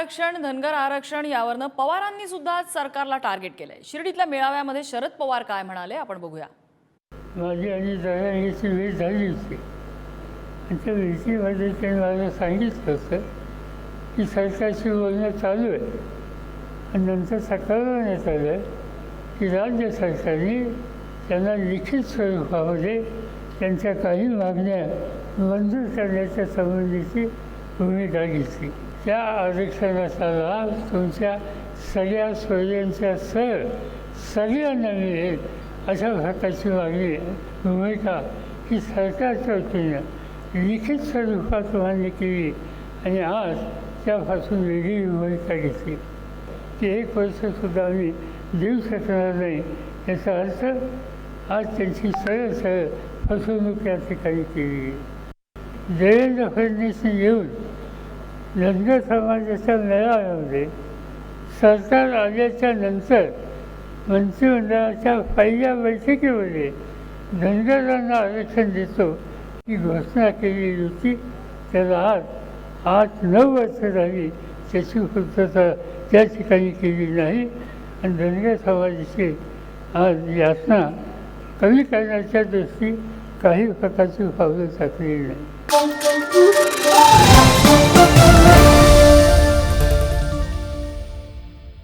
आरक्षण धनगर आरक्षण यावरनं पवारांनी सुद्धा सरकारला टार्गेट केलंय. शिर्डीतल्या मेळाव्यामध्ये शरद पवार काय म्हणाले आपण बघूया. माझी आणि दयाची वेळ झाली होती. आणि त्या वेळीमध्ये त्यांनी मला सांगितलं होतं की सरकारशी बोलणं चालू आहे. आणि नंतर कळवण्यात आलं की राज्य सरकारने त्यांना लिखित स्वरूपामध्ये त्यांच्या काही मागण्या मंजूर करण्याच्या संबंधीची भूमिका घेतली? त्या आरक्षणाचा लाभ तुमच्या सगळ्या सोयींच्या सर सगळ्यांना मिळेल अशा प्रकारची मागणी भूमिका ही सरकारच्या वतीनं लिखित स्वरूपात मान्य केली आणि आज त्यापासून वेगळी भूमिका घेतली. ती एक वर्षसुद्धा आम्ही देऊ शकणार नाही याचा अर्थ आज त्यांची सरळ सरळ फसवणूक या ठिकाणी केली. देवेंद्र फडणवीसने येऊन धनगर समाजाच्या मेळाव्यामध्ये सरकार आल्याच्यानंतर मंत्रिमंडळाच्या पहिल्या बैठकीमध्ये धनगरांना आरक्षण देतो ही घोषणा केलेली होती. त्याला आज आठ नऊ वर्ष झाली त्याची पूर्तता त्या ठिकाणी केली नाही. आणि धनगर समाजाची आज यातना कमी करण्याच्या दृष्टी काही प्रकारची पावलं टाकलेली नाही